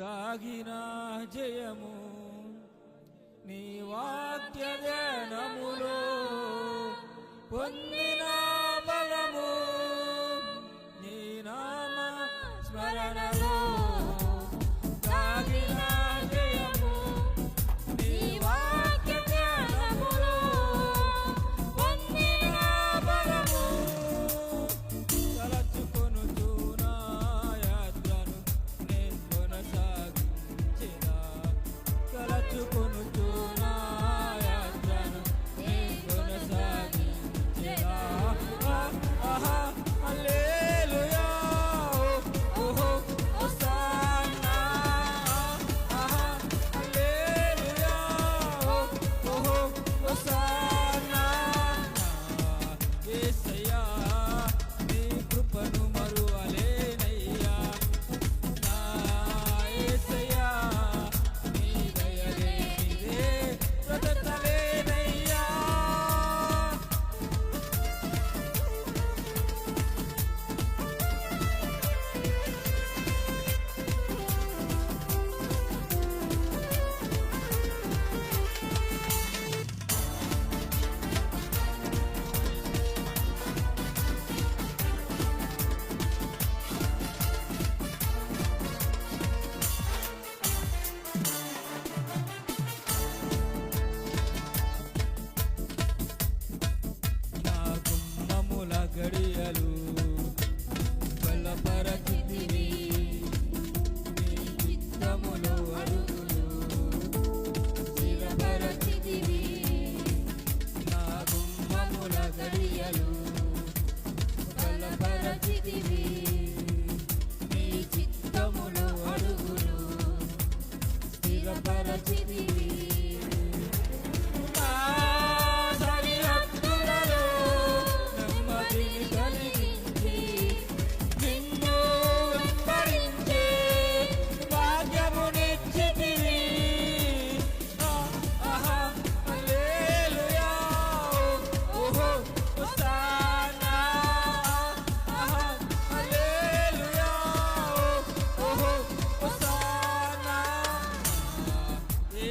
దాగినా జయము నీ వాక్యదనములో పొందిన బలము నీ నామ స్మరణలో سكريالو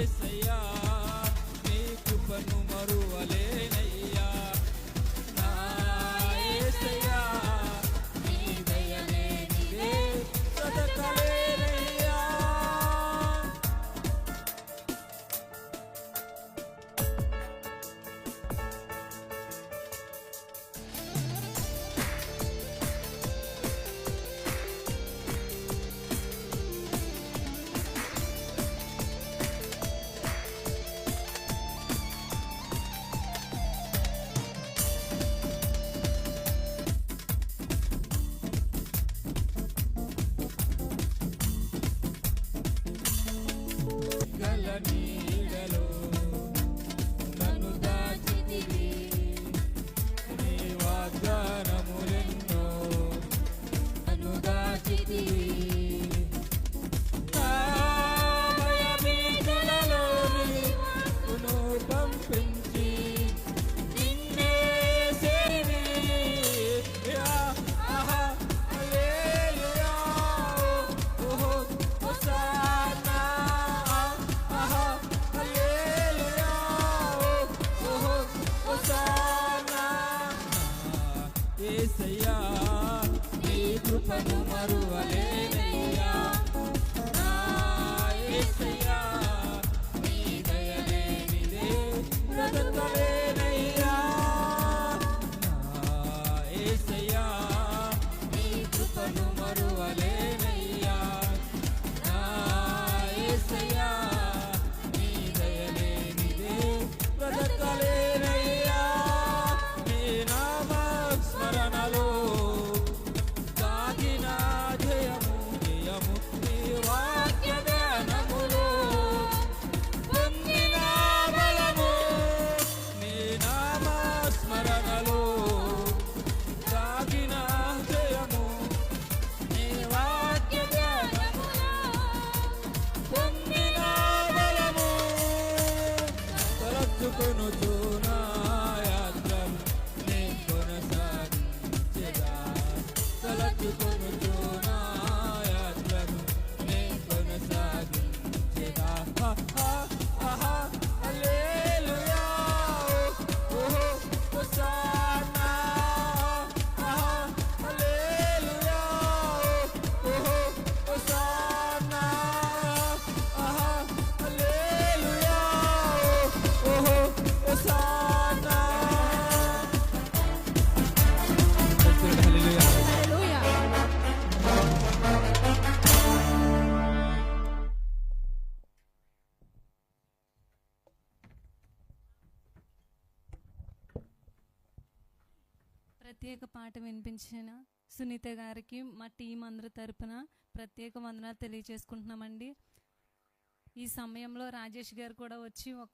ఏసయ్యా నీ కృపను మరువలే. Dani. మధుమరువలే Good. ప్రత్యేక పాట వినిపించిన సునీత గారికి మా టీం అందరి తరపున ప్రత్యేక వందనాలు తెలియజేసుకుంటున్నామండి. ఈ సమయంలో రాజేష్ గారు కూడా వచ్చి ఒక